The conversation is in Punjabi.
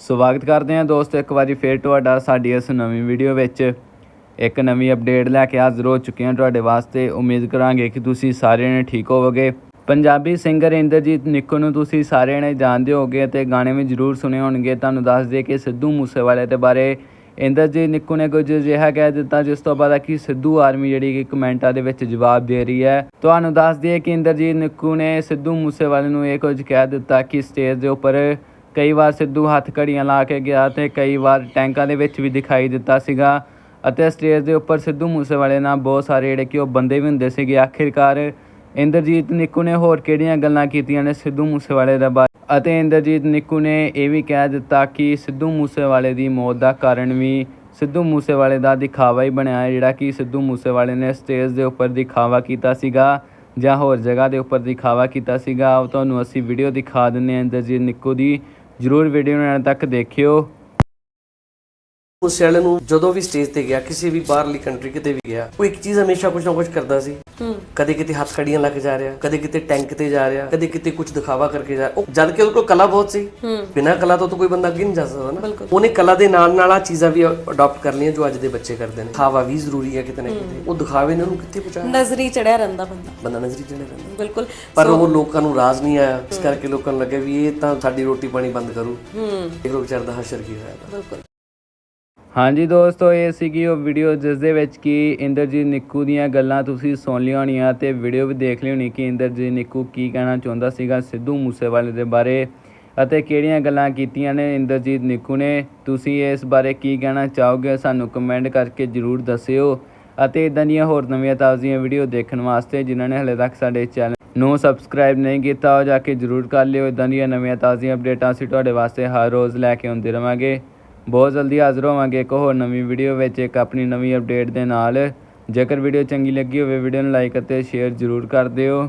ਸਵਾਗਤ ਕਰਦੇ ਹਾਂ ਦੋਸਤੋ, ਇੱਕ ਵਾਰੀ ਫੇਰ ਤੁਹਾਡਾ ਸਾਡੀ ਇਸ ਨਵੀਂ ਵੀਡੀਓ ਵਿੱਚ। ਇੱਕ ਨਵੀਂ ਅਪਡੇਟ ਲੈ ਕੇ ਹਾਜ਼ਰ ਹੋ ਚੁੱਕੇ ਹਾਂ ਤੁਹਾਡੇ ਵਾਸਤੇ। ਉਮੀਦ ਕਰਾਂਗੇ ਕਿ ਤੁਸੀਂ ਸਾਰਿਆਂ ਨੇ ਠੀਕ ਹੋਵੋਗੇ। ਪੰਜਾਬੀ ਸਿੰਗਰ ਇੰਦਰਜੀਤ ਨਿੱਕੂ ਨੂੰ ਤੁਸੀਂ ਸਾਰਿਆਂ ਨੇ ਜਾਣਦੇ ਹੋਗੇ ਤੇ ਗਾਣੇ ਵੀ ਜ਼ਰੂਰ ਸੁਣੇ ਹੋਣਗੇ। ਤੁਹਾਨੂੰ ਦੱਸ ਦਈਏ ਕਿ ਸਿੱਧੂ ਮੂਸੇਵਾਲੇ ਦੇ ਬਾਰੇ ਇੰਦਰਜੀਤ ਨਿੱਕੂ ਨੇ ਕੁਝ ਅਜਿਹਾ ਕਹਿ ਦਿੱਤਾ, ਜਿਸ ਤੋਂ ਬਾਅਦ ਕਿ ਸਿੱਧੂ ਆਰਮੀ ਜਿਹੜੀ ਕਿ ਕਮੈਂਟਾਂ ਦੇ ਵਿੱਚ ਜਵਾਬ ਦੇ ਰਹੀ ਹੈ। ਤੁਹਾਨੂੰ ਦੱਸ ਦਈਏ ਕਿ ਇੰਦਰਜੀਤ ਨਿੱਕੂ ਨੇ ਸਿੱਧੂ ਮੂਸੇਵਾਲੇ ਨੂੰ ਇਹ ਕੁਝ ਕਹਿ ਦਿੱਤਾ ਕਿ ਸਟੇਜ ਦੇ ਉੱਪਰ ਕਈ ਵਾਰ ਸਿੱਧੂ ਹੱਥ ਘੜੀਆਂ ਲਾ ਕੇ ਗਿਆ ਤੇ ਕਈ ਵਾਰ ਟੈਂਕਾਂ ਦੇ ਵਿੱਚ ਵੀ ਦਿਖਾਈ ਦਿੱਤਾ ਸੀਗਾ। ਅਤੇ ਸਟੇਜ ਦੇ ਉੱਪਰ ਸਿੱਧੂ ਮੂਸੇਵਾਲੇ ਨਾਲ ਬਹੁਤ ਸਾਰੇ ਜਿਹੜੇ ਕਿ ਉਹ ਬੰਦੇ ਵੀ ਹੁੰਦੇ ਸੀਗੇ। ਆਖਿਰਕਾਰ ਇੰਦਰਜੀਤ ਨਿੱਕੂ ਨੇ ਹੋਰ ਕਿਹੜੀਆਂ ਗੱਲਾਂ ਕੀਤੀਆਂ ਨੇ ਸਿੱਧੂ ਮੂਸੇਵਾਲੇ ਦਾ ਬਾਰੇ? ਅਤੇ ਇੰਦਰਜੀਤ ਨਿੱਕੂ ਨੇ ਇਹ ਵੀ ਕਹਿ ਦਿੱਤਾ ਕਿ ਸਿੱਧੂ ਮੂਸੇਵਾਲੇ ਦੀ ਮੌਤ ਦਾ ਕਾਰਨ ਵੀ ਸਿੱਧੂ ਮੂਸੇਵਾਲੇ ਦਾ ਦਿਖਾਵਾ ਹੀ ਬਣਿਆ ਹੈ, ਜਿਹੜਾ ਕਿ ਸਿੱਧੂ ਮੂਸੇਵਾਲੇ ਨੇ ਸਟੇਜ ਦੇ ਉੱਪਰ ਦਿਖਾਵਾ ਕੀਤਾ ਸੀਗਾ ਜਾਂ ਹੋਰ ਜਗ੍ਹਾ ਦੇ ਉੱਪਰ ਦਿਖਾਵਾ ਕੀਤਾ ਸੀਗਾ। ਉਹ ਤੁਹਾਨੂੰ ਅਸੀਂ ਵੀਡੀਓ ਦਿਖਾ ਦਿੰਨੇ ਹਾਂ ਇੰਦਰਜੀਤ ਨਿੱਕੂ ਦੀ। ਜਰੂਰ ਵੀਡੀਓ ਨੂੰ ਐਂਡ ਤੱਕ ਦੇਖਿਓ। ਉਸ ਵਾਲੇ ਨੂੰ ਜਦੋਂ ਵੀ ਸਟੇਜ ਤੇ ਗਿਆ, ਕਿਸੇ ਵੀ ਬਾਹਰਲੀ ਕੰਟਰੀ ਕਿਤੇ ਵੀ ਗਿਆ, ਉਹ ਇੱਕ ਚੀਜ਼ ਹਮੇਸ਼ਾ ਕੁਝ ਨਾ ਕੁਝ ਕਰਦਾ ਸੀ। ਕਦੇ ਕਿਤੇ ਹੱਥ ਖੜੀਆਂ ਲੱਗ ਜਾ ਰਿਹਾ ਕਦੇ ਕਿਤੇ ਟੈਂਕ ਤੇ ਜਾ ਰਿਹਾ ਕਦੇ ਕਿਤੇ ਕੁਝ ਦਿਖਾਵਾ ਕਰਕੇ ਜਾ ਉਹ ਜਦ ਕਿ ਉਹਦੇ ਕੋਲ ਕਲਾ ਬਹੁਤ ਸੀ। ਬਿਨਾਂ ਕਲਾ ਤੋਂ ਤਾਂ ਕੋਈ ਬੰਦਾ ਅੱਗੇ ਨਹੀਂ ਜਾ ਸਕਦਾ ਨਾ। ਉਹਨੇ ਕਲਾ ਦੇ ਨਾਲ ਨਾਲ ਆ ਚੀਜ਼ਾਂ ਵੀ ਅਡਾਪਟ ਕਰ ਲਈਆਂ ਜੋ ਅੱਜ ਦੇ ਬੱਚੇ ਕਰਦੇ ਨੇ। ਦਿਖਾਵਾ ਵੀ ਜ਼ਰੂਰੀ ਹੈ ਕਿਤੇ ਨਾ ਕਿਤੇ। ਉਹ ਦਿਖਾਵੇ ਨੇ ਉਹਨੂੰ ਕਿੱਥੇ ਪਹੁੰਚਾਇਆ? ਨਜ਼ਰੀ ਚੜਿਆ ਰਹਿੰਦਾ ਬੰਦਾ। ਬੰਦਾ ਨਜ਼ਰੀ ਚੜੇ ਰਹਿੰਦਾ। ਬਿਲਕੁਲ। ਪਰ ਉਹ ਲੋਕਾਂ ਨੂੰ ਰਾਜ਼ ਨਹੀਂ ਆਇਆ। ਇਸ ਕਰਕੇ ਲੋਕਾਂ ਨੂੰ ਲੱਗਿਆ ਵੀ ਇਹ ਤਾਂ ਸਾਡੀ ਰੋਟੀ ਪਾਣੀ ਬੰਦ ਕਰੂ। ਹੂੰ। ਇਹ ਲੋਕ ਵਿਚਾਰ ਦਾ ਹਸ਼ਰ ਕੀ ਹੋਇਆ। ਬਿਲਕੁਲ। ਹਾਂਜੀ ਦੋਸਤੋ, ਇਹ ਸੀਗੀ ਉਹ ਵੀਡੀਓ ਜਿਸ ਦੇ ਵਿੱਚ ਕਿ ਇੰਦਰਜੀਤ ਨਿੱਕੂ ਦੀਆਂ ਗੱਲਾਂ ਤੁਸੀਂ ਸੁਣ ਲਿਆ ਹੋਣੀਆਂ ਤੇ ਵੀਡੀਓ ਵੀ ਦੇਖ ਲਈ ਹੋਣੀ ਕਿ ਇੰਦਰਜੀਤ ਨਿੱਕੂ ਕੀ ਕਹਿਣਾ ਚਾਹੁੰਦਾ ਸੀਗਾ ਸਿੱਧੂ ਮੂਸੇਵਾਲੇ ਦੇ ਬਾਰੇ ਅਤੇ ਕਿਹੜੀਆਂ ਗੱਲਾਂ ਕੀਤੀਆਂ ਨੇ ਇੰਦਰਜੀਤ ਨਿੱਕੂ ਨੇ। ਤੁਸੀਂ ਇਸ ਬਾਰੇ ਕੀ ਕਹਿਣਾ ਚਾਹੋਗੇ ਸਾਨੂੰ ਕਮੈਂਟ ਕਰਕੇ ਜਰੂਰ ਦੱਸਿਓ ਅਤੇ ਇਦਾਂ ਦੀਆਂ ਹੋਰ ਨਵੀਆਂ ਤਾਜ਼ੀਆਂ ਵੀਡੀਓ ਦੇਖਣ ਵਾਸਤੇ ਜਿਨ੍ਹਾਂ ਨੇ ਹਲੇ ਤੱਕ ਸਾਡੇ ਚੈਨਲ ਨੂੰ ਸਬਸਕ੍ਰਾਈਬ ਨਹੀਂ ਕੀਤਾ ਉਹ ਜਾ ਕੇ ਜਰੂਰ ਕਰ ਲਿਓ। ਇਦਾਂ ਦੀਆਂ ਨਵੀਆਂ ਤਾਜ਼ੀਆਂ ਅਪਡੇਟਾਂ ਅਸੀਂ ਤੁਹਾਡੇ ਵਾਸਤੇ ਹਰ ਰੋਜ਼ ਲੈ ਕੇ ਆਉਂਦੇ ਰਵਾਂਗੇ। ਬਹੁਤ ਜਲਦੀ ਹਾਜ਼ਰ ਹੋਵਾਂਗੇ ਇੱਕ ਹੋਰ ਨਵੀਂ ਵੀਡੀਓ ਵਿੱਚ, ਇੱਕ ਆਪਣੀ ਨਵੀਂ ਅਪਡੇਟ ਦੇ ਨਾਲ। ਜੇਕਰ ਵੀਡੀਓ ਚੰਗੀ ਲੱਗੀ ਹੋਵੇ ਵੀਡੀਓ ਨੂੰ ਲਾਈਕ ਅਤੇ ਸ਼ੇਅਰ ਜ਼ਰੂਰ ਕਰ ਦਿਓ।